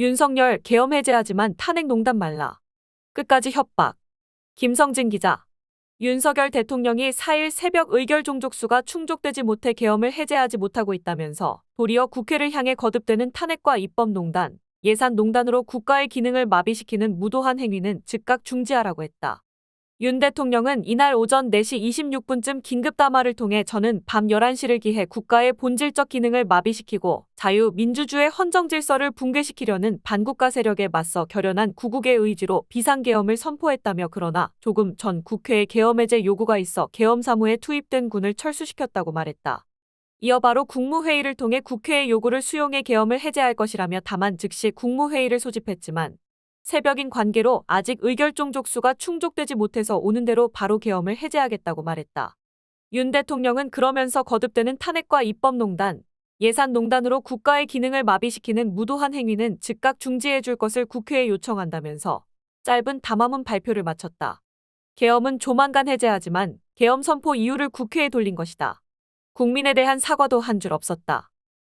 윤석열 계엄 해제하지만 탄핵 농단 말라. 끝까지 협박. 김성진 기자. 윤석열 대통령이 4일 새벽 의결 종족수가 충족되지 못해 계엄을 해제하지 못하고 있다면서 도리어 국회를 향해 거듭되는 탄핵과 입법 농단, 예산 농단으로 국가의 기능을 마비시키는 무도한 행위는 즉각 중지하라고 했다. 윤 대통령은 이날 오전 4시 26분쯤 긴급 담화를 통해 저는 밤 11시를 기해 국가의 본질적 기능을 마비시키고 자유, 민주주의 헌정 질서를 붕괴시키려는 반국가 세력에 맞서 결연한 구국의 의지로 비상계엄을 선포했다며 그러나 조금 전 국회에 계엄 해제 요구가 있어 계엄 사무에 투입된 군을 철수시켰다고 말했다. 이어 바로 국무회의를 통해 국회의 요구를 수용해 계엄을 해제할 것이라며 다만 즉시 국무회의를 소집했지만 새벽인 관계로 아직 의결 종 족수가 충족되지 못해서 오는 대로 바로 계엄을 해제하겠다고 말했다. 윤 대통령은 그러면서 거듭되는 탄핵과 입법농단, 예산농단으로 국가의 기능을 마비시키는 무도한 행위는 즉각 중지해 줄 것을 국회에 요청한다면서 짧은 담화문 발표를 마쳤다. 계엄은 조만간 해제하지만 계엄 선포 이유를 국회에 돌린 것이다. 국민에 대한 사과도 한 줄 없었다.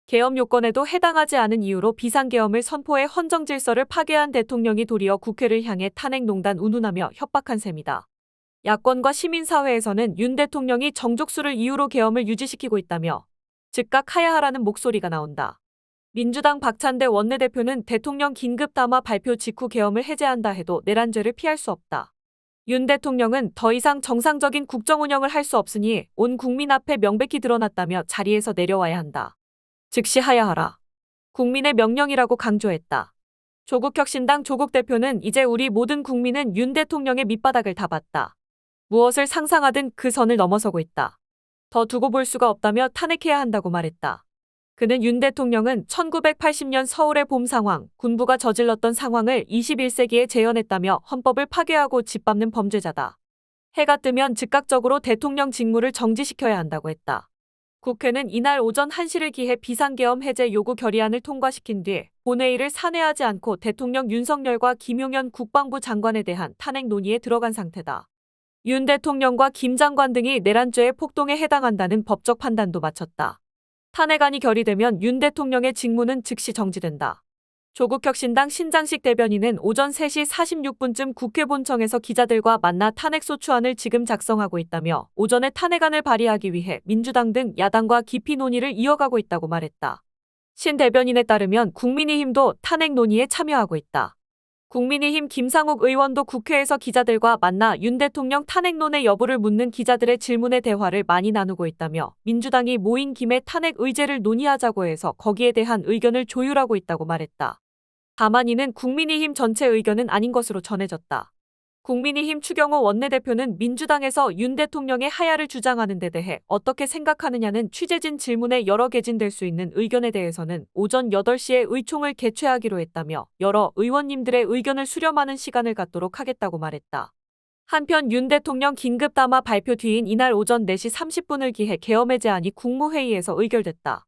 계엄 요건에도 해당하지 않은 이유로 비상계엄을 선포해 헌정 질서를 파괴한 대통령이 도리어 국회를 향해 탄핵농단 운운하며 협박한 셈이다. 야권과 시민사회에서는 윤 대통령이 정족수를 이유로 계엄을 유지시키고 있다며 즉각 하야하라는 목소리가 나온다. 민주당 박찬대 원내대표는 대통령 긴급 담화 발표 직후 계엄을 해제한다 해도 내란죄를 피할 수 없다. 윤 대통령은 더 이상 정상적인 국정 운영을 할 수 없으니 온 국민 앞에 명백히 드러났다며 자리에서 내려와야 한다. 즉시 하야 하라. 국민의 명령이라고 강조했다. 조국 혁신당 조국 대표는 이제 우리 모든 국민은 윤 대통령의 밑바닥을 다 봤다. 무엇을 상상하든 그 선을 넘어서고 있다. 더 두고 볼 수가 없다며 탄핵해야 한다고 말했다. 그는 윤 대통령은 1980년 서울의 봄 상황, 군부가 저질렀던 상황을 21세기에 재현했다며 헌법을 파괴하고 짓밟는 범죄자다. 해가 뜨면 즉각적으로 대통령 직무를 정지시켜야 한다고 했다. 국회는 이날 오전 1시를 기해 비상계엄 해제 요구 결의안을 통과시킨 뒤 본회의를 산회하지 않고 대통령 윤석열과 김용현 국방부 장관에 대한 탄핵 논의에 들어간 상태다. 윤 대통령과 김 장관 등이 내란죄의 폭동에 해당한다는 법적 판단도 마쳤다. 탄핵안이 결의되면 윤 대통령의 직무는 즉시 정지된다. 조국혁신당 신장식 대변인은 오전 3시 46분쯤 국회 본청에서 기자들과 만나 탄핵소추안을 지금 작성하고 있다며 오전에 탄핵안을 발의하기 위해 민주당 등 야당과 깊이 논의를 이어가고 있다고 말했다. 신 대변인에 따르면 국민의힘도 탄핵 논의에 참여하고 있다. 국민의힘 김상욱 의원도 국회에서 기자들과 만나 윤 대통령 탄핵론의 여부를 묻는 기자들의 질문에 대화를 많이 나누고 있다며 민주당이 모인 김에 탄핵 의제를 논의하자고 해서 거기에 대한 의견을 조율하고 있다고 말했다. 다만 이는 국민의힘 전체 의견은 아닌 것으로 전해졌다. 국민의힘 추경호 원내대표는 민주당에서 윤 대통령의 하야를 주장하는 데 대해 어떻게 생각하느냐는 취재진 질문에 여러 개진될 수 있는 의견에 대해서는 오전 8시에 의총을 개최하기로 했다며 여러 의원님들의 의견을 수렴하는 시간을 갖도록 하겠다고 말했다. 한편 윤 대통령 긴급 담화 발표 뒤인 이날 오전 4시 30분을 기해 계엄 해제안이 국무회의에서 의결됐다.